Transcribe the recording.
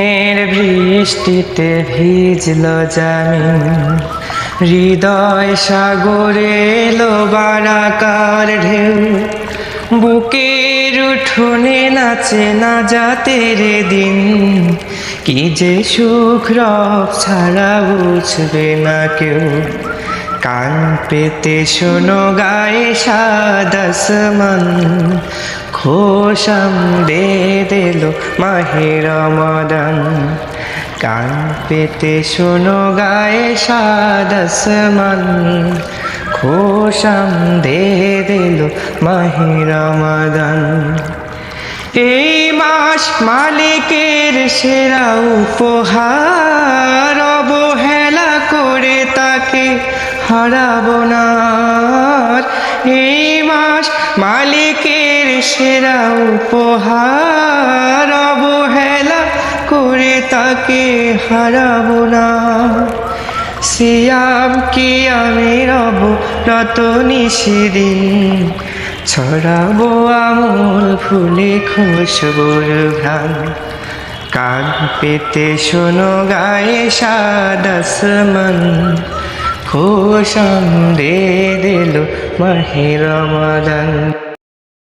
এর বৃষ্টিতে ভিজল জামিন। হৃদয় সাগরে এলো বারাকার ঢেউ। বুকের উঠোনে নাচে না জাতের দিন। কি যে সুখ রব ছাড়া বুঝবে না কেউ। কান পেতে শোনো গায়ে সাদাসমান খোশাম দে দিল মাহে রমাদান। কান পেতে শোনো গায়ে সাদাসমান খোশাম দে দিল মাহে মদন এই মাস মালিকের সেরা উপহার অবহেলা করে তাকে হারাবো না এই মাস মালিকের সেরা উপহার অবহেলা করে তাকে হারাবো না। সিয়াম কি আমি রব? রতনী সেদিন ছড়াবো আমল ফুলে খুশবুর ঘ্রাণ। কান পেতে শোনো গায়ে সাদাসমান খোশাম দে দিল মাহে রমাদান